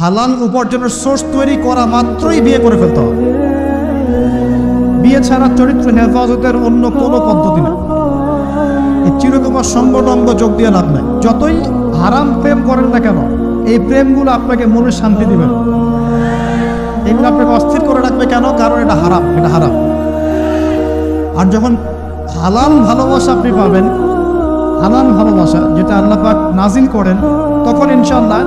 হালাল উপার্জনের সোর্স তৈরি করা মাত্রই বিয়ে করে ফেলতে হবে বিয়ে ছাড়া চরিত্র হেফাজতের অন্য কোনো পদ্ধতি না এই চিরকুমার সঙ্গটঙ্গ যোগ দিয়ে লাভ নাই। যতই হারাম প্রেম করেন না কেন, এই প্রেমগুলো আপনাকে মনে শান্তি দিবে। এগুলো আপনাকে অস্থির করে রাখবে কেন? কারণ এটা হারাম এটা হারাম। আর যখন হালাল ভালোবাসা আপনি পাবেন, হালাল ভালোবাসা যেটা আল্লাহ পাক নাজিল করেন, তখন ইনশাল্লাহ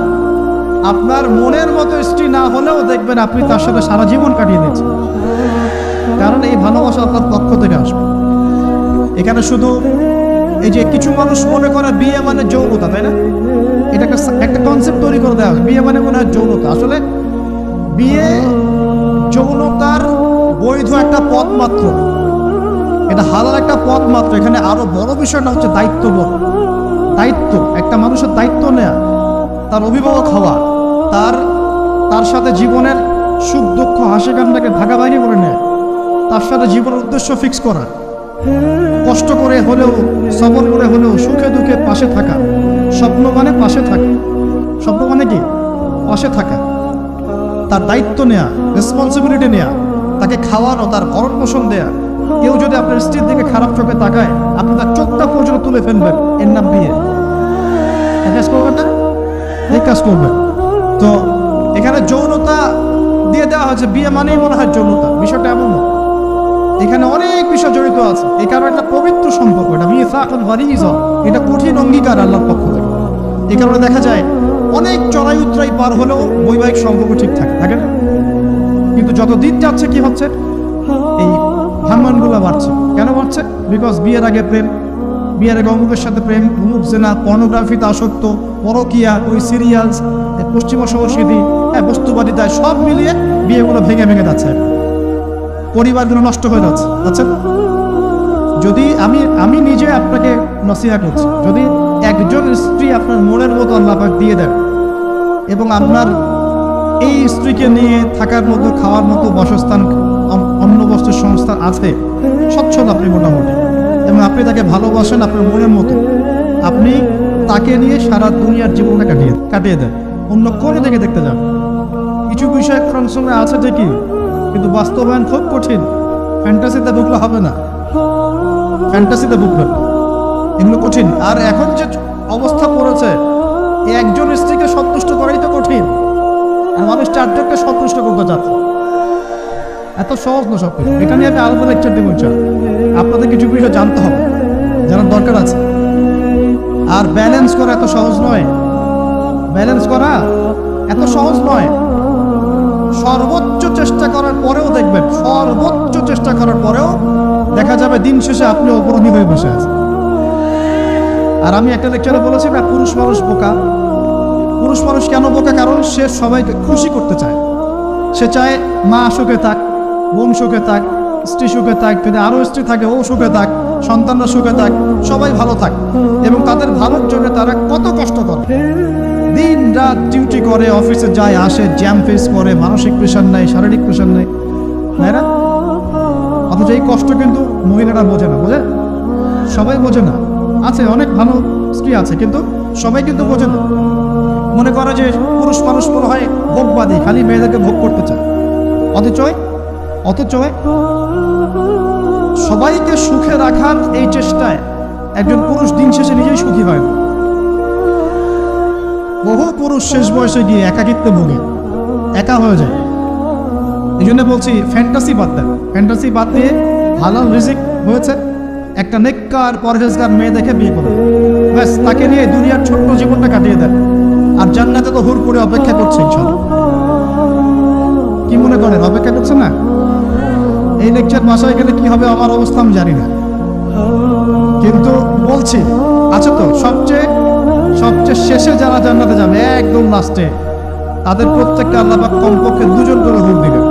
আপনার মনের মতো স্ত্রী না হলেও দেখবেন আপনি তার সাথে সারা জীবন কাটিয়ে দিচ্ছেন। কারণ এই ভালোবাসা আপনার পক্ষ থেকে আসবে। এখানে শুধু এই যে কিছু মানুষ মনে করে বিয়ে মানে যৌনতা, তাই না? এটা একটা একটা কনসেপ্ট তৈরি করে দেওয়া বিয়ে মানে মনে হয় যৌনতা। আসলে বিয়ে যৌনতার বৈধ একটা পথ মাত্র। এটা হালাল একটা পথ মাত্র। এখানে আরও বড় বিষয়টা হচ্ছে দায়িত্ব দায়িত্ব, একটা মানুষের দায়িত্ব নেয়া, তার অভিভাবক হওয়া। তার তার সাথে জীবনের সুখ, দুঃখ, হাসি কান্নাকে ভাগাভাগি করে নেয়। তার সাথে জীবনের উদ্দেশ্য ফিক্স করা। কষ্ট করে হলেও সবর করে হলেও, সুখে দুঃখে পাশে থাকা। স্বপ্ন মানে পাশে থাকা। স্বপ্ন মানে কি? পাশে থাকা। তার দায়িত্ব নেয়া রেসপন্সিবিলিটি নেয়া, তাকে খাওয়ানো, তার ভরণ পোষণ দেয়া। কেউ যদি আপনার স্ত্রীর দিকে খারাপ চোখে তাকায়, আপনি তার চোখটা পর্যন্ত তুলে ফেলবেন। এর নাম বিয়ে। এই কাজ করবেন না? এই কাজ করবেন। তো এখানে যৌনতা দিয়ে দেওয়া হয়েছে, বিয়ে মানেই মনে হয় যৌনতা, বিষয়টা এমন না। এখানে অনেক বিষয় জড়িত আছে। এই কারণে একটা পবিত্র সম্পর্ক, এটা মিসাকুল এটা কঠিন অঙ্গীকার আল্লাহর পক্ষ থেকে। এই কারণে দেখা যায়, অনেক চড়াই উতরাই পার হলেও বৈবাহিক সম্পর্ক ঠিক থাকে থাকে না? কিন্তু যত দিন যাচ্ছে, কি হচ্ছে? এই ভাঙ্গনগুলো বাড়ছে। কেন বাড়ছে? বিকজ বিয়ের আগে প্রেম, বিয়ের আগে অমুকের সাথে প্রেম, অমুক জেনা পর্নোগ্রাফিতে আসক্ত, পরকিয়া, ওই সিরিয়ালস পশ্চিমা সংস্কৃতি হ্যাঁ বস্তুবাদিতায় সব মিলিয়ে বিয়েগুলো ভেঙে ভেঙে যাচ্ছে। পরিবারগুলো নষ্ট হয়ে যাচ্ছে আচ্ছা যদি আমি আমি নিজে আপনাকে নসিহা করছি, যদি একজন স্ত্রী আপনার মনের মতো আল্লাপাক দিয়ে দেন, এবং আপনার এই স্ত্রীকে নিয়ে থাকার মতো, খাওয়ার মতো বাসস্থান অন্য বস্তুর সংস্থান আছে সচ্ছল আপনি মোটামুটি, এবং আপনি তাকে ভালোবাসেন আপনার মনের মতো, আপনি তাকে নিয়ে সারা দুনিয়ার জীবনটা কাটিয়ে কাটিয়ে দেন। অন্য কোনো দিকে দেখতে যান। কিছু বিষয় কোরআন সঙ্গে আছে ঠিকই, কিন্তু বাস্তবায়ন খুব কঠিন। ফ্যান্টাসিতে ঢুকলে হবে না। ফ্যান্টাসিতে ঢুকবেন এগুলো কঠিন। আর এখন যে অবস্থা পড়েছে একজন স্ত্রীকে সন্তুষ্ট করাই তো কঠিন। মানুষ চারজনকে সন্তুষ্ট করতে চাচ্ছে। এত সহজ না সব এটা নিয়ে আমি আলাদা লেকচার দেবো আপনাদের কিছু বিষয় জানতে হবে, জানার দরকার আছে। আর ব্যালেন্স করা এত সহজ নয়। ব্যালেন্স করা এত সহজ নয়। সর্বোচ্চ চেষ্টা করার পরেও দেখবেন, সর্বোচ্চ চেষ্টা করার পরেও দেখা যাবে দিন শেষে আপনি অপরাধী হয়ে বসে আছেন। আর আমি একটা লেকচারে বলেছি না পুরুষ মানুষ বোকা। পুরুষ মানুষ কেন বোকা? কারণ সে সবাইকে খুশি করতে চায়। সে চায় মা সুখে থাক, বোন সুখে থাক, স্ত্রী সুখে থাক, যদি আরও স্ত্রী থাকে, ও সুখে থাক, সন্তানরা সুখে থাক, সবাই ভালো থাক। এবং তাদের ভালোর জন্য তারা কত কষ্ট করে। দিন রাত ডিউটি করে অফিসে যায়, আসে জ্যাম ফেস করে, মানসিক প্রেশার নেয়, শারীরিক প্রেশার নেই তাই না? অথচ এই কষ্ট কিন্তু মহিলারা বোঝে না, বোঝে? সবাই বোঝে না। আছে, অনেক ভালো স্ত্রী আছে, কিন্তু সবাই কিন্তু বোঝে না। মনে করে যে পুরুষ মানুষ মনে হয় ভোগবাদী, খালি মেয়েদেরকে ভোগ করতে চায়। অথচ অথচ সবাইকে সুখে রাখার এই চেষ্টায় একজন পুরুষ দিন শেষে নিজেই সুখী হয় না। বহু পুরুষ শেষ বয়সে গিয়ে একাকিত্বে ভোগে। একা হয়ে যায়। এই জন্য বলছি ফ্যান্টাসি বাদ দেন। ফ্যান্টাসি বাদ দিয়ে হালাল রিজিক হয়েছে। একটা নেককার পরহেজগার মেয়ে দেখে বিয়ে করে ব্যাস, তাকে নিয়ে দুনিয়ার ছোট্ট জীবনটা কাটিয়ে দেন। আর জান্নাতে তো হুর করে অপেক্ষা করছে ইনশাল্লাহ। কি মনে করেন, অপেক্ষা করছে না? এই লেকচার বাসায় গেলে কি হবে আমার অবস্থা আমি জানি না। কিন্তু বলছি আচ্ছা তো, সবচেয়ে সবচেয়ে শেষে যারা জান্নাতে যাবে, একদম লাস্টে, তাদের প্রত্যেককে আল্লাহ পাক কমপক্ষে দুজন করে হুর দিবেন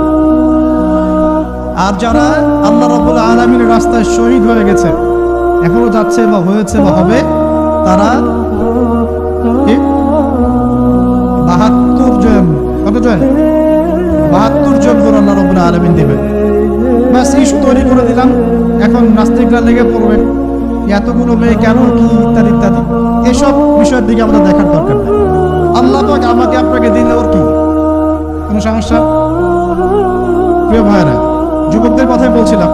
আর যারা আল্লাহ রব্বুল আলমিনের রাস্তায় শহীদ হয়ে গেছে, এখনও যাচ্ছে বা হয়েছে বা হবে, তারা? বাহাত্তর জন, কত জন? বাহাত্তর জন করে আল্লাহ রব্বুল আলমিন দিবেন। ব্যাস, ইস্যু তৈরি করে দিলাম, এখন নাস্তিকরা লেগে পড়বে। এতগুলো মেয়ে কেন, কি ইত্যাদি ইত্যাদি। এসব বিষয়ের দিকে আমাদের দেখার দরকার নেই। আল্লাহ পাক আমাকে আপনাকে দিলে ওর কি? কোনো সমস্যা? প্রিয় ভাইয়েরা, যুবকদের কথাই বলছিলাম,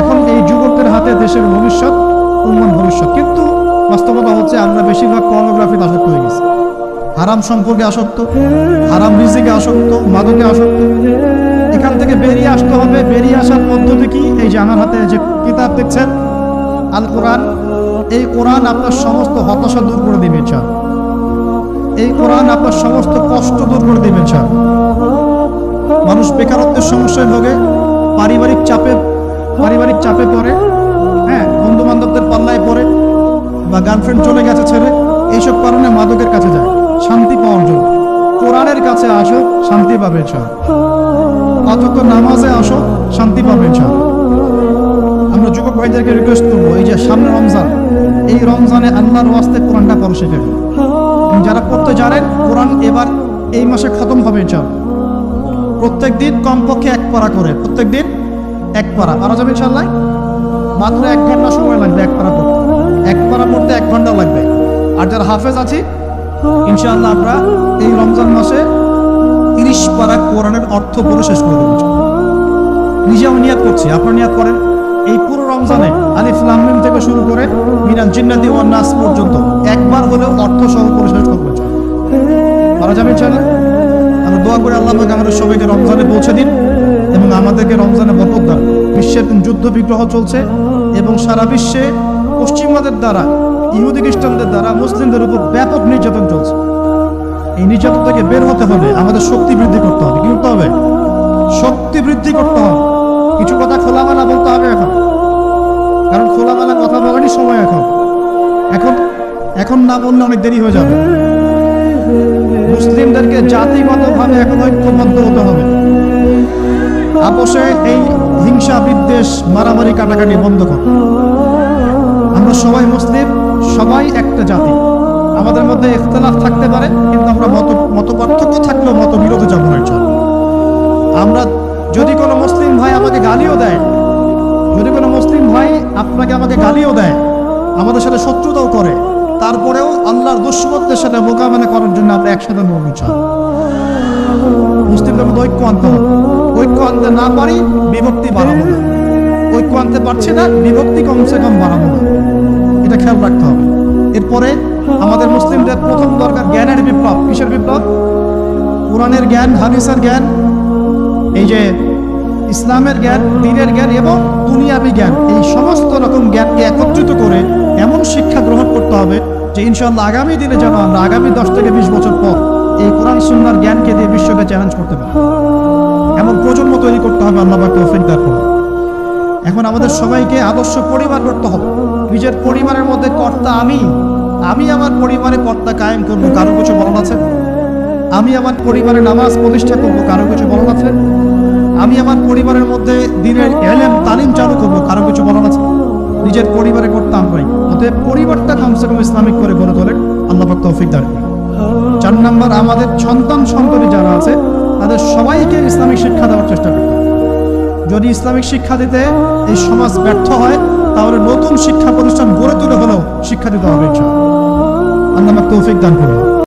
এখন এই যুবকদের হাতে দেশের ভবিষ্যৎ উন্নয়ন ভবিষ্যৎ। কিন্তু বাস্তবতা হচ্ছে আমরা বেশিরভাগ পর্নোগ্রাফিতে আসক্ত হয়ে গেছি। হারাম সম্পর্কে আসক্ত, হারাম রিজিকে আসক্ত, মাদকে আসক্ত। এখান থেকে বেরিয়ে আসতে হবে। বেরিয়ে আসার পদ্ধতি কি? এই যে আমার হাতে যে কিতাব দেখছেন আল কোরআন, এই কোরআন আপনার সমস্ত হতাশা দূর করে দিবে চান এই কোরআন আপনার সমস্ত কষ্ট দূর করে দিবে চান মানুষ বেকারত্বের সমস্যায় ভোগে, পারিবারিক চাপে পারিবারিক চাপে পড়ে হ্যাঁ বন্ধু বান্ধবদের পাল্লায় পড়ে, বা গার্লফ্রেন্ড চলে গেছে ছেড়ে, এইসব কারণে মাদকের কাছে যায়। শান্তি পাওয়ার জন্য। কোরআনের কাছে আসো, শান্তি পাবে চান অথচ নামাজে আসো, শান্তি পাবে যুবক ভাইদেরকে রিকোয়েস্ট করব, এই যে সামনে রমজান, এই রমজানে আল্লাহর ওয়াস্তে কোরআনটা পড়ো শিখে ফেলো। এবং যারা পড়তে জানেন, কোরআন এবার এই মাসে খতম হবে চান প্রত্যেক দিন কমপক্ষে এক পারা করে প্রত্যেক দিন এক পারা। পারা যাবে ইনশাল্লাহ মাত্র এক ঘণ্টা সময় লাগবে এক পারা পড়তে। এক পারা পড়তে এক ঘণ্টা লাগবে। আর যারা হাফেজ আছি, ইনশাআল্লাহ আমরা এই রমজান মাসে তিরিশ পারা কোরআনের অর্থ পড়ে শেষ করে দেবো নিজেও নিয়াত করছি, আপনার নিয়াত করেন? এই পুরো রমজানে আলিফ লামিম থেকে শুরু করে মিনাল জিন্নাতি ওয়ান নাস পর্যন্ত একবার হলেও অর্থ সহ পড়ে শেষ করব পারা যাবে ইনশাআল্লাহ? আমরা দোয়া করে আল্লাহ পাক আমাদের সবাইকে রমজানে পৌঁছে দিন এবং আমাদেরকে রমজানে বরকত দান। বিশ্বের যুদ্ধ বিগ্রহ চলছে এবং সারা বিশ্বে পশ্চিমাদের দ্বারা, ইহুদি খ্রিস্টানদের দ্বারা, মুসলিমদের উপর ব্যাপক নির্যাতন চলছে। এই নির্যাতন থেকে বের হতে হলে আমাদের শক্তি বৃদ্ধি করতে হবে। কি করতে হবে? শক্তি বৃদ্ধি করতে হবে। সময় এখন? এখন এখন না বললে অনেক দেরি হয়ে যাবে। মুসলিমদেরকে জাতিগতভাবে এখন ঐক্যবদ্ধ হতে হবে। আপোষে এই হিংসা, বিদ্বেষ, মারামারি কাটাকাটি বন্ধ কর। আমরা সবাই মুসলিম, সবাই একটা জাতি। আমাদের মধ্যে ইখতলাফ থাকতে পারে, কিন্তু আমরা মত মত পার্থক্য থাকলেও মত বিরোধে যাব না আমরা যদি কোনো মুসলিম ভাই আমাকে গালিও দেয় দুশ্মনদের সাথে মোকাবেলা করার জন্য আমরা একসাথে চান মুসলিমদের মধ্যে ঐক্য আনতে ঐক্য আনতে না পারি বিভক্তি বাড়াবো না। ঐক্য আনতে পারছি না, বিভক্তি কমসে কম বাড়াবো না। এটা খেয়াল রাখতে হবে। এরপরে আমাদের মুসলিমদের প্রথম দরকার জ্ঞানের বিপ্লব। কিসের বিপ্লব? কোরআনের জ্ঞান, হাদিসের জ্ঞান, এই যে ইসলামের জ্ঞান, দিনের জ্ঞান এবং দুনিয়াবি জ্ঞান। এই সমস্ত রকম জ্ঞানকে একত্রিত করে এমন শিক্ষা গ্রহণ করতে হবে যে ইনশাল্লাহ আগামী দিনে যেন আমরা আগামী দশ থেকে বিশ বছর পর এই কোরআন সুন্নার জ্ঞানকে দিয়ে বিশ্বকে চ্যালেঞ্জ করতে পারি। এমন প্রজন্ম তৈরি করতে হবে, আল্লাহ পাক তৌফিক দান করুন। এখন আমাদের সবাইকে আদর্শ পরিবার করতে হবে। নিজের পরিবারের মধ্যে কর্তা আমি আমি আমার পরিবারে কর্তা কায়েম করব, কারও কিছু বলার আছে? আমি আমার পরিবারে নামাজ প্রতিষ্ঠা করব, কারও কিছু বলার আছে? আমি আমার পরিবারের মধ্যে দিনের এলেম, তালিম চালু করব, কারও কিছু বলার আছে? নিজের পরিবারে করতাম ভাই অতএব পরিবারটা কমসে কম ইসলামিক করে গড়ে তোলে আল্লাহ তৌফিক দান চার নাম্বার, আমাদের সন্তান সন্ততি যারা আছে, তাদের সবাইকে ইসলামিক শিক্ষা দেওয়ার চেষ্টা করতে যদি ইসলামিক শিক্ষা দিতে এই সমাজ ব্যর্থ হয়, তাহলে নতুন শিক্ষা প্রতিষ্ঠান গড়ে তুলে হলেও শিক্ষা দিতে হবে আল্লাহ তৌফিক দান করুন।